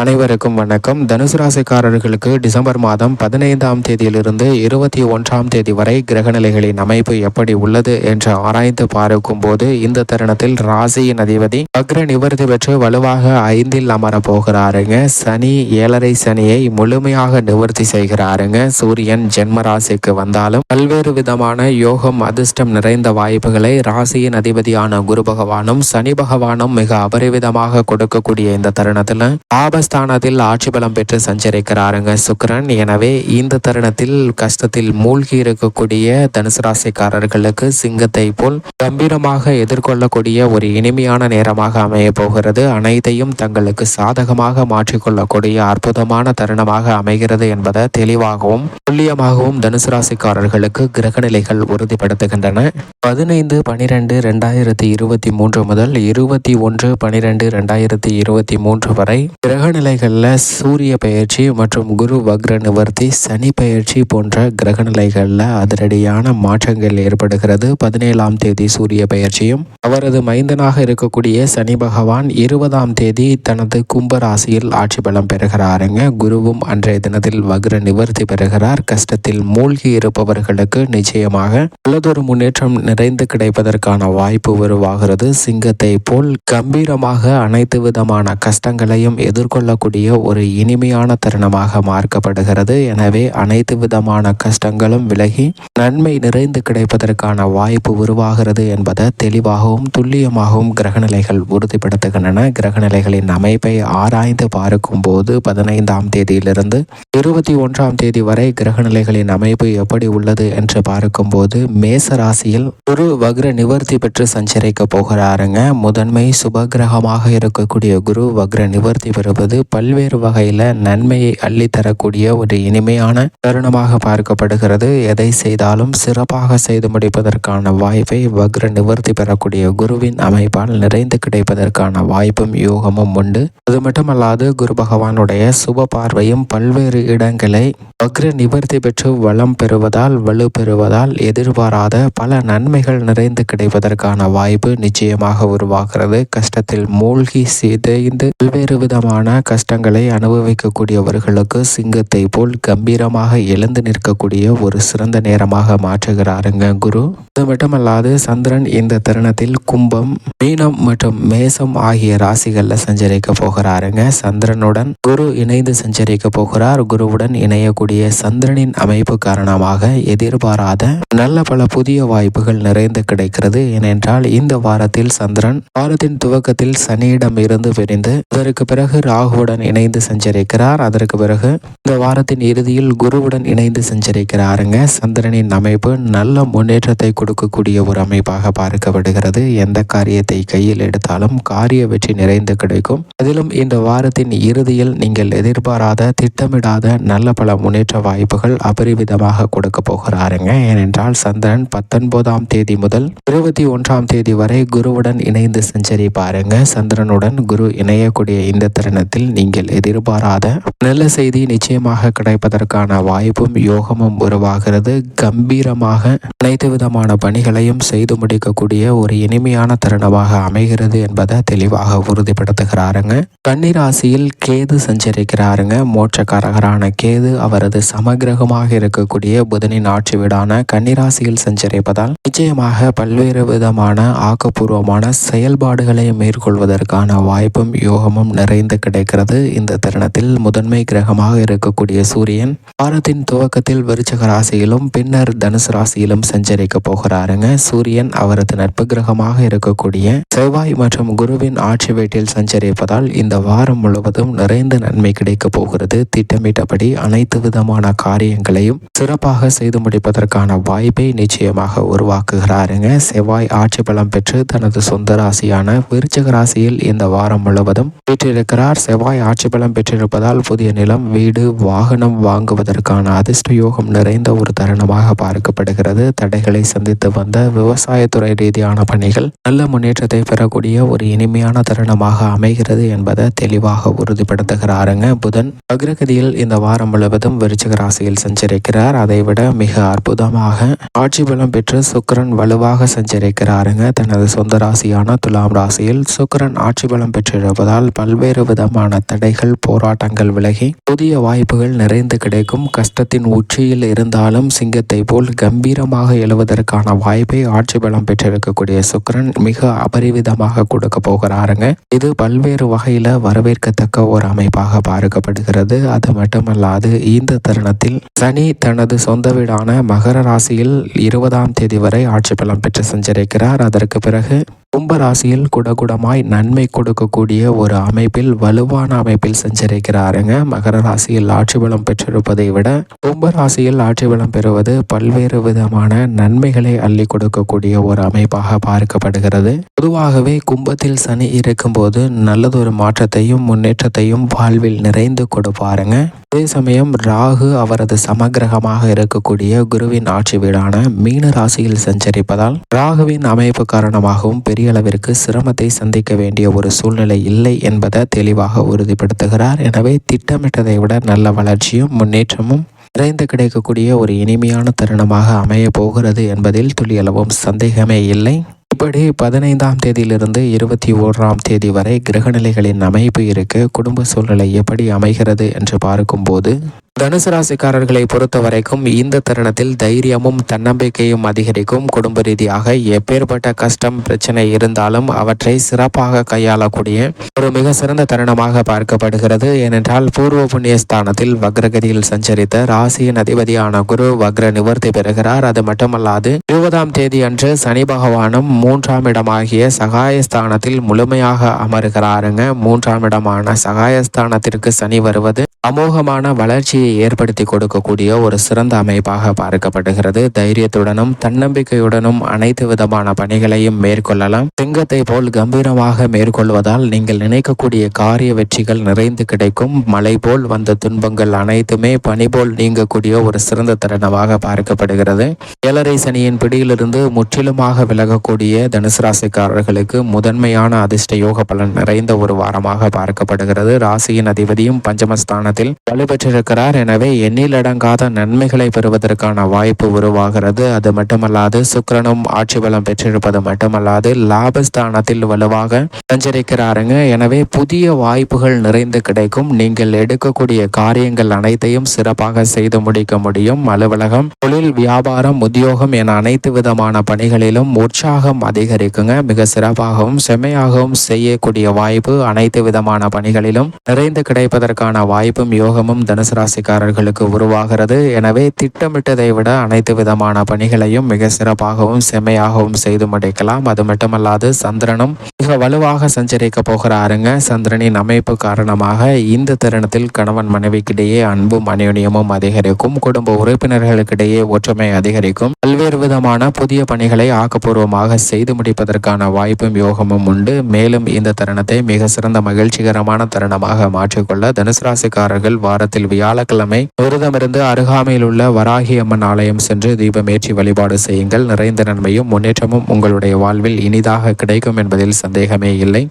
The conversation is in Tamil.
அனைவருக்கும் வணக்கம். தனுசு ராசிக்காரர்களுக்கு டிசம்பர் மாதம் பதினைந்தாம் தேதியிலிருந்து இருபத்தி ஒன்றாம் தேதி வரை கிரகநிலைகளின் அமைப்பு எப்படி உள்ளது என்று ஆராய்ந்து பார்க்கும் போது இந்த தருணத்தில் ராசியின் அதிபதி அக்ர நிவர்த்தி பெற்று வலுவாக ஐந்தில் அமர போகிறாருங்க சனி ஏழரை சனியை முழுமையாக நிவர்த்தி செய்கிறாருங்க. சூரியன் ஜென்ம ராசிக்கு வந்தாலும் பல்வேறு விதமான யோகம் அதிர்ஷ்டம் நிறைந்த வாய்ப்புகளை ராசியின் அதிபதியான குரு பகவானும் சனி பகவானும் மிக அபரிவிதமாக கொடுக்கக்கூடிய இந்த தருணத்தில் ஆபஸ்தானத்தில் ஆட்சி பலம் பெற்று சஞ்சரிக்கிறாருங்க சுக்கிரன். எனவே இந்த தருணத்தில் கஷ்டத்தில் மூழ்கி இருக்கக்கூடிய தனுசு ராசிக்காரர்களுக்கு சிங்கத்தை போல் கம்பீரமாக எதிர்கொள்ளக்கூடிய ஒரு இனிமையான நேரமாக அமைய போகிறது. அனைத்தையும் தங்களுக்கு சாதகமாக மாற்றிக்கொள்ளக்கூடிய அற்புதமான தருணமாக அமைகிறது என்பதை தெளிவாகவும் துல்லியமாகவும் தனுசு ராசிக்காரர்களுக்கு கிரகநிலைகள் உறுதிப்படுத்துகின்றன. பதினைந்து பனிரெண்டு ரெண்டாயிரத்தி இருபத்தி மூன்று முதல் இருபத்தி ஒன்று பனிரெண்டு ரெண்டாயிரத்தி இருபத்தி மூன்று வரை கிரகண கிரகநிலைகளில் சூரிய பயிற்சி மற்றும் குரு வக்ர நிவர்த்தி சனி பயிற்சி போன்ற கிரகநிலைகளில் அதிரடியான மாற்றங்கள் ஏற்படுகிறது. பதினேழாம் தேதி சூரிய பயிற்சியும் அவரது மைந்தனாக இருக்கக்கூடிய சனி பகவான் இருபதாம் தேதி தனது கும்ப ராசியில் ஆட்சி பலம் பெறுகிறாருங்க. குருவும் அன்றைய தினத்தில் வக்ர நிவர்த்தி பெறுகிறார். கஷ்டத்தில் மூழ்கி இருப்பவர்களுக்கு நிச்சயமாக நல்லதொரு முன்னேற்றம் நிறைந்து கிடைப்பதற்கான வாய்ப்பு உருவாகிறது. சிங்கத்தை போல் கம்பீரமாக அனைத்து விதமான கஷ்டங்களையும் ஏற்றுக்கொள்ளக்கூடிய ஒரு இனிமையான தருணமாக மார்க்கப்படுகிறது. எனவே அனைத்து விதமான கஷ்டங்களும் விலகி நன்மை நிறைந்து கிடைப்பதற்கான வாய்ப்பு உருவாகிறது என்பதை தெளிவாகவும் துல்லியமாகவும் கிரகநிலைகள் உறுதிப்படுத்துகின்றன. கிரகநிலைகளின் அமைப்பை ஆராய்ந்து பார்க்கும் போது பதினைந்தாம் தேதியிலிருந்து இருபத்தி ஒன்றாம் தேதி வரை கிரகநிலைகளின் அமைப்பு எப்படி உள்ளது என்று பார்க்கும்போது மேச ராசியில் குரு வக்ர நிவர்த்தி பெற்று சஞ்சரிக்க போகிறாருங்க. முதன்மை சுபகிரகமாக இருக்கக்கூடிய குரு வக்ர நிவர்த்தி பெறுவது பல்வேறு வகையில் நன்மையை அள்ளி தரக்கூடிய ஒரு இனிமையான தருணமாக பார்க்கப்படுகிறது. எதை செய்தாலும் சிறப்பாக செய்து முடிப்பதற்கான வாய்ப்பை வக்ர நிவர்த்தி பெறக்கூடிய குருவின் அமைப்பால் நிறைந்து கிடைப்பதற்கான வாய்ப்பும் யோகமும் உண்டு. அது மட்டுமல்லாது குரு பகவானுடைய சுப பார்வையும் பல்வேறு இடங்களை வக்ர நிவர்த்தி பெற்று வளம் பெறுவதால் வலு பெறுவதால் எதிர்பாராத பல நன்மைகள் நிறைந்து கிடைப்பதற்கான வாய்ப்பு நிச்சயமாக உருவாகிறது. கஷ்டத்தில் மூழ்கி சிதைந்து பல்வேறு விதமான கஷ்டங்களை அனுபவிக்கக்கூடியவர்களுக்கு சிங்கத்தை போல் கம்பீரமாக எழுந்து நிற்கக்கூடிய ஒரு சிறந்த நேரமாக மாற்றுகிறாருங்க குரு. அது மட்டுமல்லாது சந்திரன் இந்த தருணத்தில் கும்பம் மீனம் மற்றும் மேசம் ஆகிய ராசிகள்ல சஞ்சரிக்க போகிறாருங்க. சந்திரனுடன் குரு இணைந்து சஞ்சரிக்க போகிறார். குருவுடன் இணையக்கூடிய சந்திரனின் அமைப்பு காரணமாக எதிர்பாராத நல்ல பல புதிய வாய்ப்புகள் நிறைந்து கிடைக்கிறது. ஏனென்றால் இந்த வாரத்தில் சந்திரன் வாரத்தின் துவக்கத்தில் சனியிடம் இருந்து பிரிந்து அதற்கு பிறகு ராகு ராகுவுடன் இணைந்து சஞ்சரிக்கிறார். அதற்கு பிறகு இந்த வாரத்தின் இறுதியில் குருவுடன் இணைந்து சஞ்சரிக்கிறாருங்க. சந்திரனின் அமைப்பு நல்ல முன்னேற்றத்தை கொடுக்கக்கூடிய ஒரு அமைப்பாக பார்க்கப்படுகிறது. எந்த காரியத்தை கையில் எடுத்தாலும் காரிய வெற்றி நிறைந்து கிடைக்கும். அதிலும் இந்த வாரத்தின் இறுதியில் நீங்கள் எதிர்பாராத திட்டமிடாத நல்ல பல முன்னேற்ற வாய்ப்புகள் அபரிவிதமாக கொடுக்க போகிறாருங்க. ஏனென்றால் சந்திரன் பத்தொன்பதாம் தேதி முதல் இருபத்தி ஒன்றாம் தேதி வரை குருவுடன் இணைந்து சஞ்சரிப்பாருங்க. சந்திரனுடன் குரு இணையக்கூடிய இந்த தருணத்தில் நீங்கள் எதிர்பாராத நல்ல செய்தி நிச்சயமாக கிடைப்பதற்கான வாய்ப்பும் யோகமும் உருவாகிறது. கம்பீரமாக அனைத்து விதமான பணிகளையும் செய்து முடிக்கக்கூடிய ஒரு இனிமையான தருணமாக அமைகிறது என்பதை தெளிவாக உறுதிப்படுத்துகிறாருங்க. கன்னிராசியில் கேது சஞ்சரிக்கிறாருங்க. மோட்சக்காரகரான கேது அவரது சமகிரகமாக இருக்கக்கூடிய புதனின் ஆட்சி வீடான கன்னிராசியில் சஞ்சரிப்பதால் நிச்சயமாக பல்வேறு விதமான ஆக்கப்பூர்வமான செயல்பாடுகளை மேற்கொள்வதற்கான வாய்ப்பும் யோகமும் நிறைந்து இருக்கிறது இந்த தருணத்தில் முதன்மை கிரகமாக இருக்கக்கூடிய சூரியன் வாரத்தின் துவக்கத்தில் விருச்சக ராசியிலும் பின்னர் தனுசு ராசியிலும் சஞ்சரிக்க போகிறாருங்க. சூரியன் அவரது நட்பு கிரகமாக இருக்கக்கூடிய செவ்வாய் மற்றும் குருவின் ஆட்சி வீட்டில் சஞ்சரிப்பதால் இந்த வாரம் முழுவதும் நிறைந்த நன்மை கிடைக்க போகிறது. திட்டமிட்டபடி அனைத்து விதமான காரியங்களையும் சிறப்பாக செய்து முடிப்பதற்கான வாய்ப்பை நிச்சயமாக உருவாக்குகிறாருங்க. செவ்வாய் ஆட்சி பலம் பெற்று தனது சொந்த ராசியான விருச்சக ராசியில் இந்த வாரம் முழுவதும் வீற்றிருக்கிறார். செவ்வாய் ஆட்சி பலம் பெற்றிருப்பதால் புதிய நிலம் வீடு வாகனம் வாங்குவதற்கான அதிர்ஷ்ட யோகம் நிறைந்த ஒரு தருணமாக பார்க்கப்படுகிறது. தடைகளை சந்தித்து வந்த விவசாயத்துறை ரீதியான பணிகள் நல்ல முன்னேற்றத்தை பெறக்கூடிய ஒரு இனிமையான தருணமாக அமைகிறது என்பதை தெளிவாக உறுதிப்படுத்துகிறாருங்க புதன். அக்ரகதியில் இந்த வாரம் முழுவதும் விருச்சிக ராசியில் சஞ்சரிக்கிறார். அதைவிட மிக அற்புதமாக ஆட்சி பலம் பெற்று சுக்கரன் வலுவாக சஞ்சரிக்கிறாருங்க. தனது சொந்த ராசியான துலாம் ராசியில் சுக்கிரன் ஆட்சி பலம் பெற்றிருப்பதால் பல்வேறு விதமான விதமான தடைகள் போராட்டங்கள் விலகி புதிய வாய்ப்புகள் நிறைந்து கிடைக்கும். கஷ்டத்தின் உச்சியில் இருந்தாலும் சிங்கத்தை போல் கம்பீரமாக எழுவதற்கான வாய்ப்பை ஆட்சி பலம் பெற்றிருக்கக்கூடிய சுக்கிரன் மிக அபரிவிதமாக கொடுக்க போகிறாருங்க. இது பல்வேறு வகையில வரவேற்கத்தக்க ஒரு அமைப்பாக பார்க்கப்படுகிறது. அது மட்டுமல்லாது இந்த தருணத்தில் சனி தனது சொந்த வீடான மகர ராசியில் இருபதாம் தேதி வரை ஆட்சி பலம் பெற்று சஞ்சரிக்கிறார். அதற்கு பிறகு கும்ப ராசியில் குடகுடமாய் நன்மை கொடுக்கக்கூடிய ஒரு அமைப்பில் வலுவான அமைப்பில் சஞ்சரிக்கிறாருங்க. மகர ராசியில் ஆட்சி பலம் பெற்றிருப்பதை விட கும்ப ராசியில் ஆட்சி பலம் பெறுவது பல்வேறு விதமான நன்மைகளை அள்ளி கொடுக்கக்கூடிய ஒரு அமைப்பாக பார்க்கப்படுகிறது. பொதுவாகவே கும்பத்தில் சனி இருக்கும்போது நல்லதொரு மாற்றத்தையும் முன்னேற்றத்தையும் வாழ்வில் நிறைந்து கொடுப்பாருங்க. அதே சமயம் ராகு அவரது சமகிரகமாக இருக்கக்கூடிய குருவின் ஆட்சி வீடான மீன ராசியில் சஞ்சரிப்பதால் ராகுவின் அமைப்பு காரணமாகவும் பெரிய அளவிற்கு சிரமத்தை சந்திக்க வேண்டிய ஒரு சூழ்நிலை இல்லை என்பதை தெளிவாக உறுதிப்படுத்துகிறார். எனவே திட்டமிட்டதை விட நல்ல வளர்ச்சியும் முன்னேற்றமும் நிறைந்து கிடைக்கக்கூடிய ஒரு இனிமையான தருணமாக அமைய போகிறது என்பதில் துளியளவும் சந்தேகமே இல்லை. இப்படி பதினைந்தாம் தேதியிலிருந்து இருபத்தி ஓராம் தேதி வரை கிரகநிலைகளின் அமைப்பு இருக்க. குடும்ப சூழ்நிலை எப்படி அமைகிறது என்று பார்க்கும்போது தனுசு ராசிக்காரர்களை பொறுத்த வரைக்கும் இந்த தருணத்தில் தைரியமும் தன்னம்பிக்கையும் அதிகரிக்கும். குடும்ப ரீதியாக எப்பேற்பட்ட கஷ்டம் பிரச்சனை இருந்தாலும் அவற்றை சிறப்பாக கையாளக்கூடிய ஒரு மிக சிறந்த தருணமாக பார்க்கப்படுகிறது. ஏனென்றால் பூர்வ புண்ணிய ஸ்தானத்தில் வக்ரகதியில் சஞ்சரித்த ராசியின் அதிபதியான குரு வக்ர நிவர்த்தி பெறுகிறார். அது மட்டுமல்லாது இருபதாம் தேதி அன்று சனி பகவானும் மூன்றாம் இடமாகிய சகாயஸ்தானத்தில் முழுமையாக அமருகிறாருங்க. மூன்றாம் இடமான சகாயஸ்தானத்திற்கு சனி வருவது அமோகமான வளர்ச்சியை ஏற்படுத்தி கொடுக்கக்கூடிய ஒரு சிறந்த அமைப்பாக பார்க்கப்படுகிறது. தைரியத்துடனும் தன்னம்பிக்கையுடனும் அனைத்து விதமான பணிகளையும் மேற்கொள்ளலாம். சிங்கத்தை போல் கம்பீரமாக மேற்கொள்வதால் நீங்கள் நினைக்கக்கூடிய காரிய வெற்றிகள் நிறைந்து கிடைக்கும். மலை போல் வந்த துன்பங்கள் அனைத்துமே பனி போல் நீங்கக்கூடிய ஒரு சிறந்த தருணமாக பார்க்கப்படுகிறது. ஏழரை சனியின் பிடியிலிருந்து முற்றிலுமாக விலகக்கூடிய தனுசு ராசிக்காரர்களுக்கு முதன்மையான அதிர்ஷ்ட யோக பலன் நிறைந்த ஒரு வாரமாக பார்க்கப்படுகிறது. ராசியின் அதிபதியும் பஞ்சமஸ்தானத்தில் வலுப்பெற்றிருக்கிறார் எனவே எண்ணிலடங்காத நன்மைகளை பெறுவதற்கான வாய்ப்பு உருவாகிறது. அது மட்டுமல்லாது சுக்கரனும் ஆட்சி பலம் பெற்றிருப்பது மட்டுமல்லாது லாபஸ்தானத்தில் வலுவாக சஞ்சரிக்கிறாருங்க. எனவே புதிய வாய்ப்புகள் நிறைந்து கிடைக்கும். நீங்கள் எடுக்கக்கூடிய காரியங்கள் அனைத்தையும் சிறப்பாக செய்து முடிக்க முடியும். அலுவலகம் தொழில் வியாபாரம் உத்தியோகம் என அனைத்து விதமான பணிகளிலும் உற்சாகம் அதிகரிக்குங்க. மிக சிறப்பாகவும் செம்மையாகவும் செய்யக்கூடிய வாய்ப்பு அனைத்து விதமான பணிகளிலும் நிறைந்து கிடைப்பதற்கான வாய்ப்பு வாய்ப்பும் யோகமும் தனுசு ராசிக்காரர்களுக்கு உருவாகிறது. எனவே திட்டமிட்டதை விட அனைத்து விதமான பணிகளையும் மிக சிறப்பாகவும் செம்மையாகவும் செய்து முடிக்கலாம். அது மட்டுமல்லாது சந்திரனும் மிக வலுவாக சஞ்சரிக்க போகிறாருங்க. சந்திரனின் அமைப்பு காரணமாக இந்த தருணத்தில் கணவன் மனைவிக்கிடையே அன்பும் அந்யோன்யமும் அதிகரிக்கும். குடும்ப உறுப்பினர்களுக்கிடையே ஒற்றுமை அதிகரிக்கும். பல்வேறு விதமான புதிய பணிகளை ஆக்கப்பூர்வமாக செய்து முடிப்பதற்கான வாய்ப்பும் யோகமும் உண்டு. மேலும் இந்த தருணத்தை மிக சிறந்த மகிழ்ச்சிகரமான தருணமாக மாற்றிக்கொள்ள தனுசு ராசிக்காரர்கள் வாரத்தில் வியாழக்கிழமை விரதமிருந்து அருகாமையில் உள்ள வராகி அம்மன் ஆலயம் சென்று தீபமேற்றி வழிபாடு செய்யுங்கள். நிறைந்த நன்மையும் முன்னேற்றமும் உங்களுடைய வாழ்வில் இனிதாக கிடைக்கும் என்பதில் சந்தேகமே இல்லை.